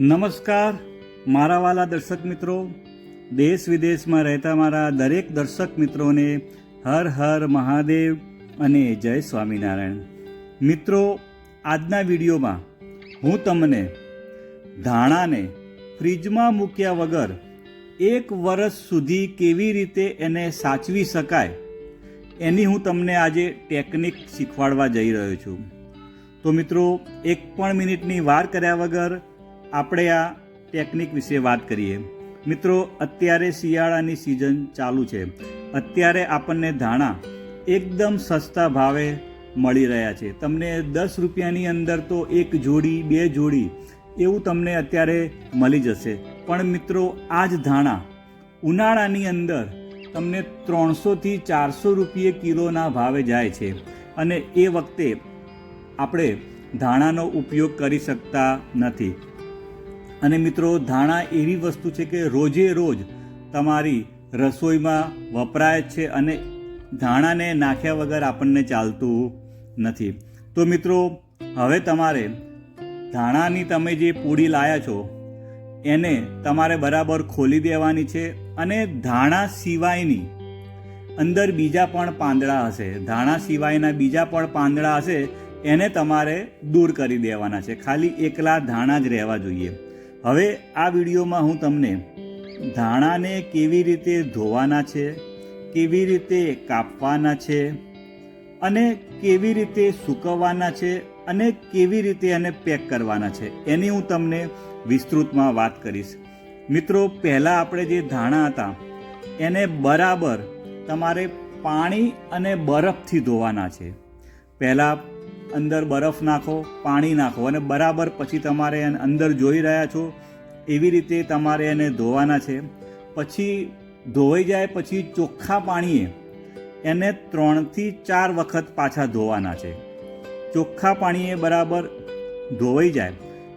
નમસ્કાર, મારા વાલા દર્શક મિત્રો. દેશ વિદેશમાં રહેતા મારા દરેક દર્શક મિત્રોને હર હર મહાદેવ અને જય સ્વામિનારાયણ. મિત્રો, આજના વિડીયોમાં હું તમને ધાણાને ફ્રીજમાં મૂક્યા વગર એક વર્ષ સુધી કેવી રીતે એને સાચવી શકાય એની હું તમને આજે ટેકનિક શીખવાડવા જઈ રહ્યો છું. તો મિત્રો, એક પણ મિનિટની વાર કર્યા વગર આપણે આ ટેકનિક વિશે વાત કરીએ. મિત્રો, અત્યારે શિયાળાની સિઝન ચાલુ છે. અત્યારે આપણને ધાણા એકદમ સસ્તા ભાવે મળી રહ્યા છે. તમને દસ રૂપિયાની અંદર તો એક જોડી, બે જોડી એવું તમને અત્યારે મળી જશે. પણ મિત્રો આ જ ધાણા ઉનાળાની અંદર તમને ત્રણસોથી ચારસો રૂપિયે કિલોના ભાવે જાય છે. અને એ વખતે આપણે ધાણાનો ઉપયોગ કરી શકતા નથી. અને મિત્રો, ધાણા એવી વસ્તુ છે કે રોજે રોજ તમારી રસોઈમાં વપરાય છે અને ધાણાને નાખ્યા વગર આપણને ચાલતું નથી. તો મિત્રો, હવે તમારે ધાણાની તમે જે પૂડી લાયા છો, એને તમારે બરાબર ખોલી દેવાની છે અને ધાણા સિવાયની અંદર બીજા પણ પાંદડા હશે. ધાણા સિવાયના બીજા પણ પાંદડા હશે, એને તમારે દૂર કરી દેવાના છે. ખાલી એકલા ધાણા જ રહેવા જોઈએ. હવે આ વિડીયોમાં હું તમને ધાણાને કેવી રીતે ધોવાના છે, કેવી રીતે કાપવાના છે અને કેવી રીતે સૂકવવાના છે અને કેવી રીતે એને પેક કરવાના છે એની હું તમને વિસ્તૃતમાં વાત કરીશ. મિત્રો, પહેલાં આપણે જે ધાણા હતા, એને બરાબર તમારે પાણી અને બરફથી ધોવાના છે. પહેલાં અંદર બરફ નાખો, પાણી નાખો અને બરાબર પછી તમારે એને અંદર જોઈ રહ્યા છો, એવી રીતે તમારે એને ધોવાના છે. પછી ધોવાઈ જાય પછી ચોખ્ખા પાણીએ એને ત્રણથી ચાર વખત પાછા ધોવાના છે. ચોખ્ખા પાણીએ બરાબર ધોવાઈ જાય.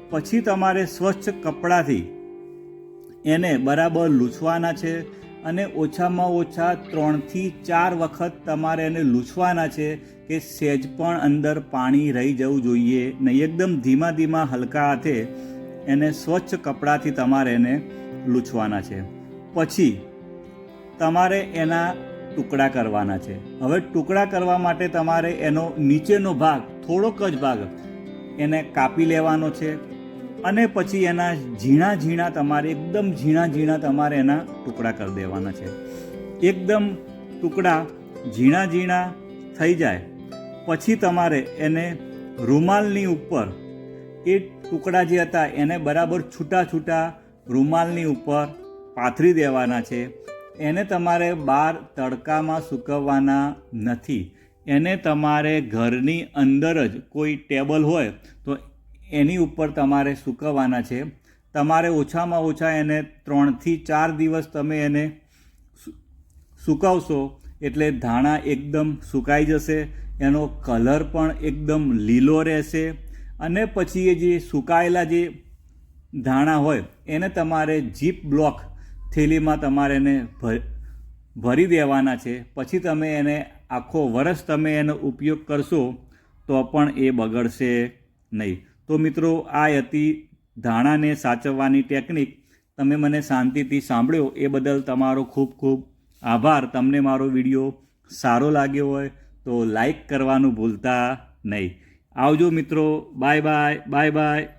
પછી તમારે સ્વચ્છ કપડાથી એને બરાબર લૂછવાના છે. અને ઓછામાં ઓછા ત્રણથી ચાર વખત તમારે એને લૂછવાના છે કે સહેજ પણ અંદર પાણી રહી જવું જોઈએ. નહીં, એકદમ ધીમા ધીમા હલકા હાથે એને સ્વચ્છ કપડાથી તમારે એને લૂછવાના છે. પછી તમારે એના ટુકડા કરવાના છે. હવે ટુકડા કરવા માટે તમારે એનો નીચેનો ભાગ, થોડોક જ ભાગ, એને કાપી લેવાનો છે. અને પછી એના ઝીણા ઝીણા તમારે, એકદમ ઝીણા ઝીણા તમારે એના ટુકડા કરી દેવાના છે. એકદમ ટુકડા ઝીણા ઝીણા થઈ જાય, પછી તમારે એને રૂમાલની ઉપર, એ ટુકડા જે હતા એને બરાબર છૂટા છૂટા રૂમાલની ઉપર પાથરી દેવાના છે. એને તમારે બહાર તડકામાં સૂકવવાના નથી. એને તમારે ઘરની અંદર જ કોઈ ટેબલ હોય તો એની ઉપર તમારે સૂકવવાના છે. તમારે ઓછામાં ઓછા એને ત્રણથી ચાર દિવસ તમે એને સૂકવશો એટલે ધાણા એકદમ સુકાઈ જશે, એનો કલર પણ એકદમ લીલો રહેશે અને પછી એ જે સુકાયેલા જે ધાણા હોય, એને તમારે જીપ બ્લોક થેલીમાં તમારે એને ભરી દેવાના છે. પછી તમે એને આખો વરસ તમે એનો ઉપયોગ કરશો તો પણ એ બગડશે નહીં. તો મિત્રો, આ હતી ધાણાને સાચવવાની ટેકનિક. તમે મને શાંતિથી સાંભળ્યો, એ બદલ તમારો ખૂબ ખૂબ આભાર. તમને મારો વીડિયો સારો લાગ્યો હોય તો લાઈક કરવાનું ભૂલતા નહીં. આવજો મિત્રો, બાય બાય બાય બાય.